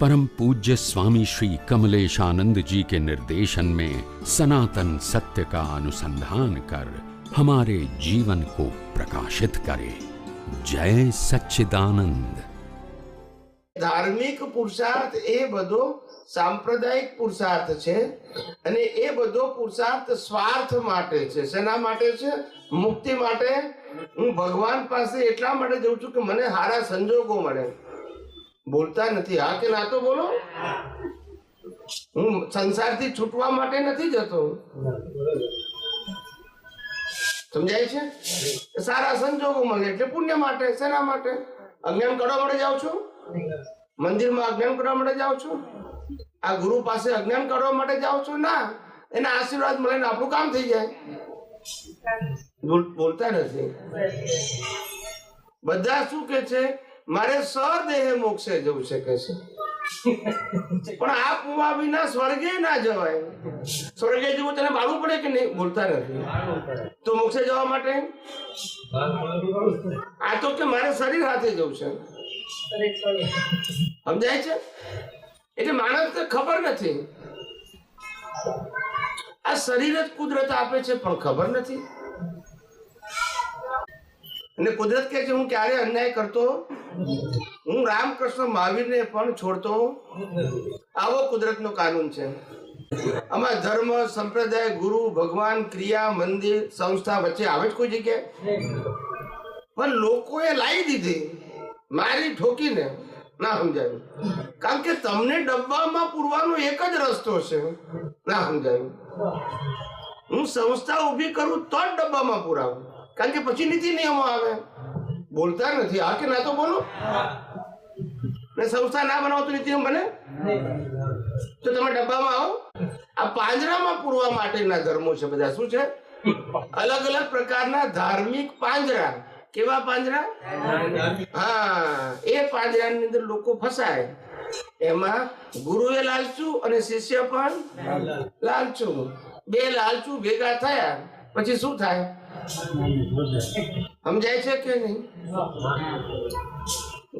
परम पूज्य स्वामी श्री कमलेशानंद जी के निर्देशन में सनातन सत्य का अनुसंधान कर हमारे जीवन को प्रकाशित करे जय सच्चिदानंद ધાર્મિક પુરુષાર્થ એ બધો સાંપ્રદાયિક પુરુષાર્થ છે અને એ બધો પુરુષાર્થ સ્વાર્થ માટે છે શેના માટે છે મુક્તિ માટે હું ભગવાન પાસે એટલા માટે જઉં છું કે મને સારા સંજોગો મળે બોલતા નથી. હા કે ના તો બોલો. હું સંસારથી છૂટવા માટે નથી જતો. સમજાય છે? સારા સંજોગો મળે એટલે પુણ્ય માટે. શેના માટે? અજ્ઞાન કરવા માટે જાઉં છું? મંદિરમાં અજ્ઞાન કરવા માટે જાઉં છું? આ ગુરુ પાસે અજ્ઞાન કરવા માટે જાઉં છું? ના. એના આશીર્વાદ મળે ને આપણું કામ થઈ જાય. બોલતા નથી. બધા શું કે છે? મારે સદેહે મોક્ષે જવું છે કે છે. પણ આ પુવા વિના સ્વર્ગે ના જવાય. સ્વર્ગે જવું તને બાળવું પડે કે નહીં? બોલતા નથી. તો મોક્ષે જવા માટે? આ તો કે મારે શરીર હાથે જવું છે. સમજાય છે? એટલે માણસ ખબર નથી. આ શરીર જ કુદરત આપે છે, પણ ખબર નથી. અને કુદરત કહે છે, હું ક્યારે અન્યાય કરતો હું રામકૃષ્ણ મહાવીરને પણ છોડતો આવો કુદરતનો કાનૂન છે. આમાં ધર્મ, સંપ્રદાય, ગુરુ, ભગવાન, ક્રિયા, મંદિર, સંસ્થા વચ્ચે આવે જ કોઈ જગ્યાએ? પણ લોકોએ લાવી દીધી. મારી ઠોકીને. ના સમજાયું. કારણ કે તમને ડબ્બામાં પૂરવાનો એક જ રસ્તો છે. ના સમજાયું. હું સંસ્થા ઊભી કરું તો જ ડબ્બામાં પુરાવું. કારણ કે પછી નીતિ નિયમો આવે. બોલતા નથી. હા કે ના તો બોલો. ને સંસ્થા ના બનાવો તો નીતિ બને? તો તમે ડબ્બામાં આવો. આ પાંજરામાં પૂરવા માટેના ધર્મો છે બધા. શું છે? અલગ અલગ પ્રકારના ધાર્મિક પાંજરા. કેવા પાંજરા? હા. એ પાંજરાની અંદર લોકો ફસાય. એમાં ગુરુએ લાલચું અને શિષ્ય પણ લાલચું. બે લાલચું ભેગા થયા. પછી શું થાય? સમજાય છે કે નહીં?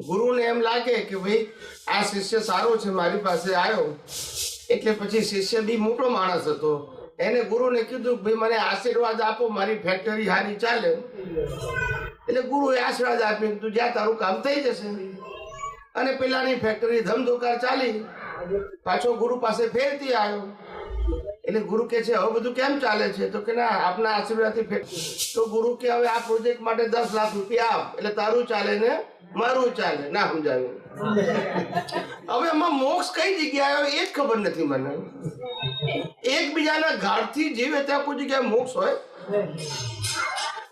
ગુરુને એમ લાગે કે ભાઈ, આ શિષ્ય સારો છે, મારી પાસે આવ્યો એટલે પછી શિષ્ય બી મોટો માણસ હતો. એને ગુરુને કીધું કે ભાઈ, મને આશીર્વાદ આપો, મારી ફેક્ટરી હારી ચાલે. એટલે ગુરુએ આશીર્વાદ આપ્યો. તું જ્યાં તારું કામ થઈ જશે. અને પેલાની ફેક્ટરી ધમધોકાર ચાલી. પાછો ગુરુ પાસે ફેરતી આવ્યો એટલે ગુરુ કે છે, હવે બધું કેમ ચાલે છે? તો કે, ના, આપના આશીર્વાદથી ફેર. તો ગુરુ કે, હવે આ પ્રોજેક્ટ માટે દસ લાખ રૂપિયા આપ, એટલે તારું ચાલે ને મારું ચાલે. ના સમજાવ્યું હવે એમાં મોક્ષ કઈ જગ્યાએ આવે એ જ ખબર નથી મને. એકબીજાના ઘાટથી જીવે ત્યાં કોઈ જગ્યાએ મોક્ષ હોય?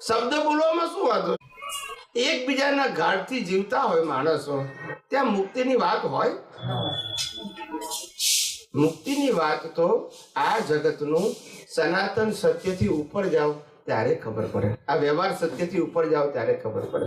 શબ્દ બોલવામાં શું વાંધો? એકબીજાના ઘાટથી જીવતા હોય માણસો, ત્યાં મુક્તિની વાત હોય? મુક્તિની વાત તો આ જગતનું સનાતન સત્યથી ઉપર જાઓ ત્યારે ખબર પડે. આ વ્યવહાર સત્યથી ઉપર જાઓ ત્યારે ખબર પડે.